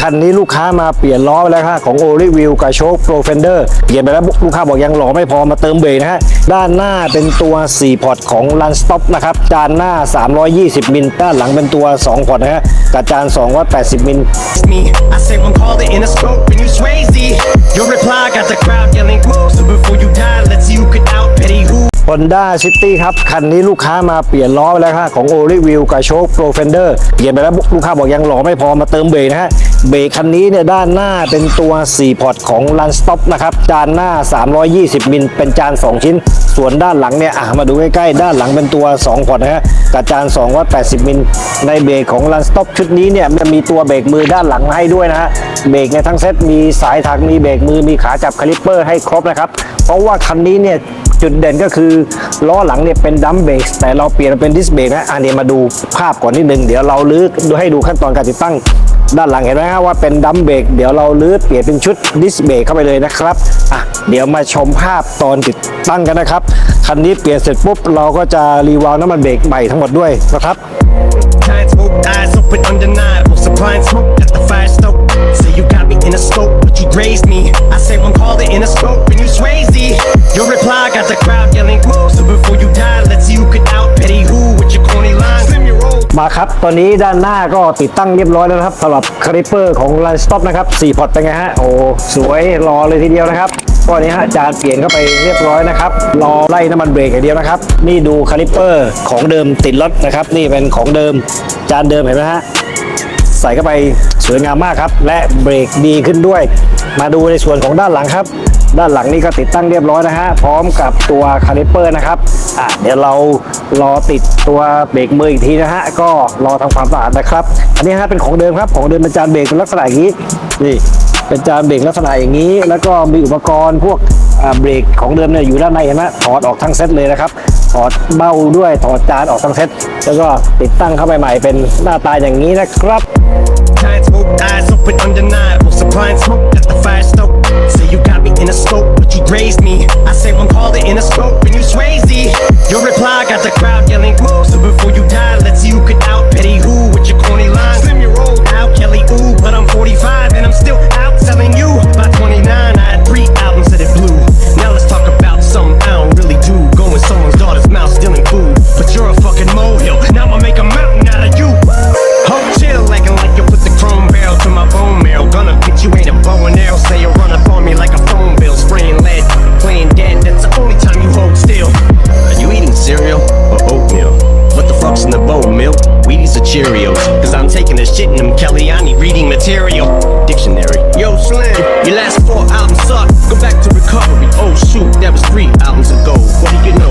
คันนี้ลูกค้ามาเปลี่ยนล้อไปแล้วครับของโอริวิวกับโชคโปรเฟนเดอร์เปลี่ยนไปแล้วลูกค้าบอกยังหล่อไม่พอมาเติมเบรกนะฮะด้านหน้าเป็นตัว 4 พอร์ตของ Run Stop นะครับจานหน้า 320 มิลด้านหลังเป็นตัว 2 พอร์ตนะฮะกับจาน280 มิล me. I say one call it in a scope and you Swayze. Your reply got the crowd yelling. So before you die, Honda City ครับ คันนี้ลูกค้ามาเปลี่ยนล้อไปแล้วครับของ o r i v i w กับโชค Pro Fender เปลี่ยนไปแล้วลูกค้าบอกยังหล่อไม่พอมาเติมเบรกนะฮะ เบรกคันนี้เนี่ยด้านหน้าเป็นตัว 4 พอร์ตของ Run Stop นะครับ จานหน้า 320 มิลเป็นจาน 2 ชิ้น ส่วนด้านหลังเนี่ยอะมาดูใกล้ๆ ด้านหลังเป็นตัว 2 พอร์ตนะฮะกับจาน 280 มิล ในเบรกของ Run Stop ชุดนี้เนี่ยมันมีตัวเบรกมือด้านหลังให้ด้วยนะฮะ เบรกในทั้งเซตมีสายถักมีเบรกมือมีขาจับคลิปเปอร์ให้ครบนะครับ เพราะว่าคันนี้เนี่ย จุดเด่นก็คือล้อหลังเนี่ยเป็นดัมเบรกแต่เราเปลี่ยนเป็นดิสเบรกนะอันนี้มาดูภาพก่อนนิดนึง เดี๋ยวเราลื้อดูให้ดูขั้นตอนการติดตั้ง ด้านหลังเห็นไหมฮะว่าเป็นดัมเบรกเดี๋ยวเราลื้อเปลี่ยนเป็นชุดดิสเบรกเข้าไปเลยนะครับอะเดี๋ยวมาชมภาพตอนติดตั้งกันนะครับคันนี้เปลี่ยนเสร็จปุ๊บเราก็จะรีวาล์วน้ำมันเบรกใหม่ทั้งหมดด้วยนะครับ smoke, eyes open, undeniable. Supplying smoke at the fire stoke. ครับ ตอนนี้ด้านหน้าก็ติดตั้งเรียบร้อยแล้วนะครับสำหรับคาลิปเปอร์ของ Line Stop นะครับ4พอร์ตเป็นไงฮะ โอ้สวยรอเลยทีเดียวนะครับก็นี้ฮะจานเปลี่ยนเข้าไปเรียบร้อยนะครับรอไล่น้ำมันเบรกอย่างเดียวนะครับ นี่ดูคาลิปเปอร์ของเดิมติดรถนะครับ นี่เป็นของเดิมจานเดิมเห็นไหมฮะใส่เข้าไปสวยงามมากครับ และเบรกดีขึ้นด้วย มาดูในส่วนของด้านหลังครับ ด้านหลังนี่ก็ติดตั้งเรียบร้อยนะฮะพร้อมกับตัวคาลิปเปอร์นะครับอะเดี๋ยวเรารอติดตัวเบรกมืออีกทีนะฮะก็รอทำความสะอาดนะครับ อันนี้ฮะเป็นของเดิมครับของเดิมเป็นจานเบรกเป็นลักษณะอย่างนี้นี่เป็นจานเบรกลักษณะอย่างนี้ แล้วก็มีอุปกรณ์พวกเบรกของเดิมเนี่ยอยู่ด้านในเห็นไหมถอดออกทั้งเซตเลยนะครับถอดเบ้าด้วยถอดจานออกทั้งเซตแล้วก็ติดตั้งเข้าไปใหม่เป็นหน้าตาอย่างนี้นะครับ Giant smoke, eyes open, undeniable. Supplying smoke at the fire stoke. So before you die, let's see who can out petty who with your corny milk? Wheaties or Cheerios? Cause I'm taking this shit in them, Kelly. I need reading material. Dictionary. Yo, Slim, your last four albums suck. Go back to recovery. Oh, shoot, that was three albums ago. What do you know?